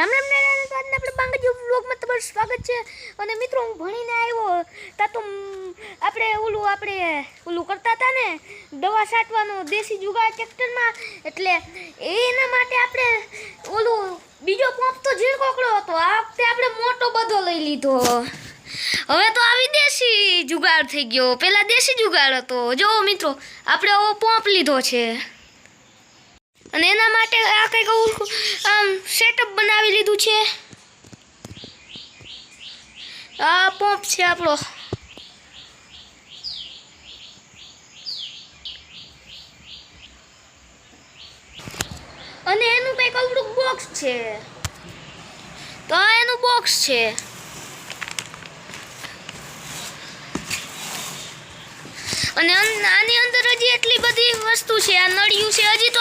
રામ રામ ને તો. આજના આપણે બાંગજી વ્લોગમાં તમારું સ્વાગત છે. અને મિત્રો, હું ભણીને આવ્યો. તા તો આપણે ઓલું આપણે ઓલું કરતા હતા ને, દવા છાંટવાનું દેશી જુગાડ ટ્રેક્ટરમાં. એટલે એના માટે આપણે ઓલું, બીજો પંપ તો ઝીણકોકડો હતો. આ વખતે આપણે મોટો બધો લઈ લીધો. હવે તો આવી દેશી જુગાડ થઈ ગયો. પહેલાં દેશી જુગાડ હતો. જો મિત્રો, આપણે ઓ પંપ લીધો છે. અને એના માટે આ કંઈક આમ સેટઅપ બનાવી લીધું છે. આ પંપ છે આપણો. અને એનું કંઈક અવડું બોક્સ છે. તો આ એનું બોક્સ છે. અને, આની અંદર હજી એટલી બધી વસ્તુ છે. આ નળિયું છે, હજી તો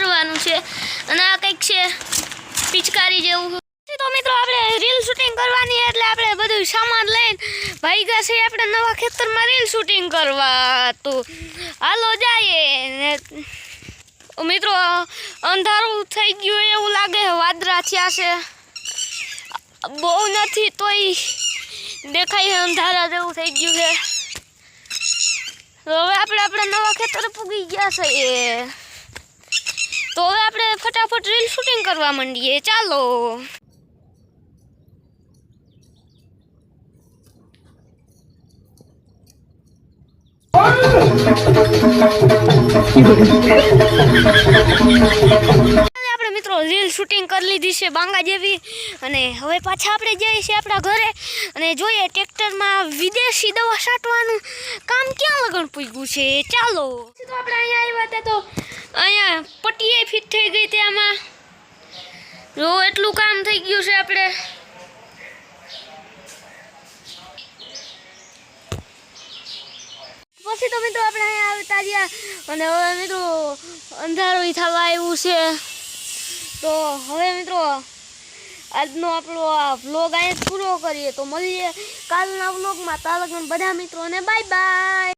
કરવાનું છે. અને આ કંઈક છે પિચકારી જેવું તો મિત્રો, આપણે રીલ શૂટિંગ કરવાની એટલે આપણે બધું સામાન લઈને ભાઈગા છે આપણે નવા ખેતરમાં રીલ શૂટિંગ કરવા તો હાલો જઈએ. મિત્રો, અંધારું થઈ ગયું એવું લાગે, વાદળા થયા છે. બહુ નથી તોય દેખાય, અંધારા જેવું થઈ ગયું છે. હવે આપણે આપણા નવા ખેતર પૂગી ગયા છે તો હવે આપણે ફટાફટ રીલ શૂટિંગ કરવા માંડીએ. ચાલો. આપણે મિત્રો રીલ શૂટિંગ કરી લીધી છે બાંગા જેવી. અને હવે પાછા આપણે જઈએ છીએ આપણા ઘરે. અને જોઈએ ટ્રેક્ટરમાં વિદેશી દવા છાંટવાનું કામ ક્યાં લગન પૂગ્યું છે. ચાલો. તો આપણે અહીંયા આવ્યા હતા તો પટ્ટીએ ફિટ થઈ ગઈ હતી આમાં. જો એટલું કામ થઈ ગયું છે આપણે. પછી તો મિત્રો આપણે અહીંયા આવતા રહ્યા. અને હવે મિત્રો અંધારું થવા આવ્યું છે. તો હવે મિત્રો આજનો આપણો આ વ્લોગ અહીંયા પૂરો કરીએ. તો મળીએ કાલના વ્લોગમાં તાલગન બધા મિત્રોને બાય બાય